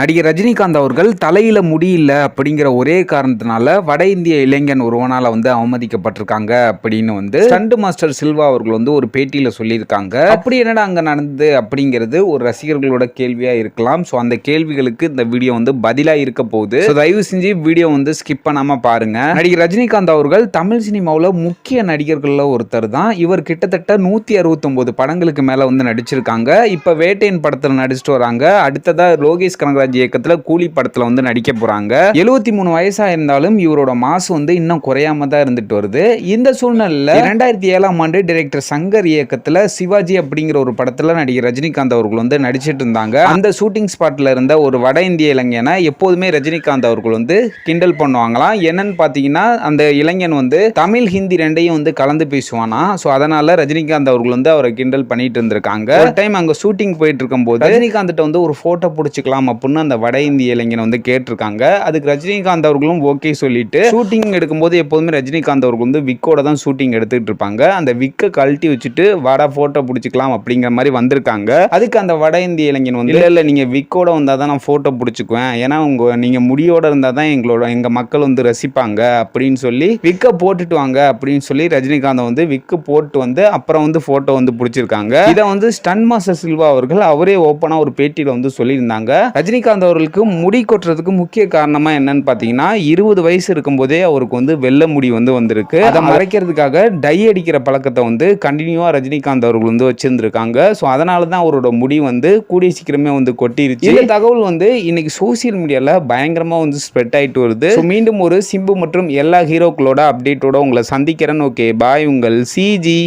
நடிகர் ரஜினிகாந்த் அவர்கள் தலையில் முடியல அப்படிங்கிற ஒரே காரணத்தினால வட இந்திய இளைஞன் ஒருவனால் வந்து அவமதிக்கப்பட்டிருக்காங்க அப்படின்னு வந்து ஸ்டண்ட் மாஸ்டர் சில்வா அவர்கள் வந்து ஒரு பேட்டியில் சொல்லியிருக்காங்க. அப்படி என்னடா அங்கே நடந்தது அப்படிங்கிறது ஒரு ரசிகர்களோட கேள்வியாக இருக்கலாம். ஸோ அந்த கேள்விகளுக்கு இந்த வீடியோ வந்து பதிலாக இருக்க போகுது. தயவு செஞ்சு வீடியோ வந்து ஸ்கிப் பண்ணாமல் பாருங்க. நடிகர் ரஜினிகாந்த் அவர்கள் தமிழ் சினிமாவில் முக்கிய நடிகர்களில் ஒருத்தர் தான். இவர் கிட்டத்தட்ட நூற்றி அறுபத்தொம்போது படங்களுக்கு மேலே வந்து நடிச்சிருக்காங்க. இப்போ வேட்டையன் படத்தில் நடிச்சிட்டு வராங்க. அடுத்ததாக லோகேஷ் கனகராஜ் இயக்கத்துல கூலி படத்துல வந்து நடிக்க போறாங்க. எழுபத்தி மூணு வயசா இருந்தாலும் இவரோட மாசு வந்து இன்னும் குறையாம தான் இருந்துட்டு வருது. இந்த சூழ்நிலையில இரண்டாயிரத்தி ஏழாம் ஆண்டு டைரக்டர் சங்கர் இயக்கத்துல சிவாஜி அப்படிங்கிற ஒரு படத்துல நடிகர் ரஜினிகாந்த் அவர்கள் வந்து நடிச்சிட்டு இருந்தாங்க. அந்த ஷூட்டிங் ஸ்பாட்ல இருந்த ஒரு வட இந்திய இளைஞனை எப்போதுமே ரஜினிகாந்த் அவர்கள் வந்து கிண்டல் பண்ணுவாங்களாம். என்னன்னு பாத்தீங்கன்னா அந்த இளைஞன் வந்து தமிழ் ஹிந்தி ரெண்டையும் வந்து கலந்து பேசுவானா? ஸோ அதனால ரஜினிகாந்த் அவர்கள் வந்து அவரை கிண்டல் பண்ணிட்டு இருந்திருக்காங்க. ஒரு டைம் அங்க ஷூட்டிங் போயிட்டு இருக்கும்போது ரஜினிகாந்த் வந்து ஒரு போட்டோ பிடிச்சிக்கலாம் அப்படின்னு அந்த வட இந்திய இளைஞன் வந்து கேட்டிருக்காங்க. அதுக்கு ரஜினிகாந்த் அவர்களும் ஓகே சொல்லிட்டு ஷூட்டிங் எடுக்கும்போது எப்போதுமே ரஜினிகாந்த் அவர்கள் வந்து விக்கோட தான் ஷூட்டிங் எடுத்துட்டு இருப்பாங்க. அந்த விக்கை கழட்டி வச்சுட்டு வட போட்டோ பிடிச்சிக்கலாம் அப்படிங்கிற மாதிரி வந்திருக்காங்க. அதுக்கு அந்த வட இந்திய இளைஞன் வந்து இல்லை இல்லை நீங்கள் விக்கோட வந்தால் தான் நான் ஃபோட்டோ பிடிச்சிக்குவேன். ஏன்னா உங்கள் நீங்கள் முடியோட இருந்தால் தான் எங்களோட எங்கள் மக்கள் வந்து ரசிப்பாங்க. அப்படின்னு சொல்லி விக்கை போட்டுட்டு வாங்க அப்படின்னு சொல்லி ரஜினிகாந்த் வந்து விக்கு போட்டு வந்து அப்புறம் வந்து ஃபோட்டோ வந்து பிடிச்சிருக்காங்க. இதை வந்து ஸ்டன் மாஸ்டர் சில்வா அவர்கள் அவரே ஓப்பனாக ஒரு பேட்டியில் வந்து சொல்லியிருந்தாங்க. ரஜினிகாந்த் அவர்களுக்கு முடி கொட்டுறதுக்கு முக்கிய காரணமா என்னன்னு பாத்தீங்கன்னா இருபது வயசு இருக்கும்போதே அவருக்கு வந்து வெள்ளை முடி வந்து வந்திருக்கு. அதை மறைக்கிறதுக்காக டை அடிக்கிற பழக்கத்தை வந்து கண்டினியூவா ரஜினிகாந்த் அவர்கள் வந்து வச்சிருந்திருக்காங்க. ஸோ அதனால தான் அவரோட முடி வந்து கூடிய சீக்கிரமே வந்து கொட்டிருச்சு. இந்த தகவல் வந்து இன்னைக்கு சோசியல் மீடியால பயங்கரமா வந்து ஸ்ப்ரெட் ஆயிட்டு வருது. மீண்டும் ஒரு சிம்பு மற்றும் எல்லா ஹீரோக்களோட அப்டேட்டோட உங்களை சந்திக்கிறேன். ஓகே பாய் உங்கள் சிஜி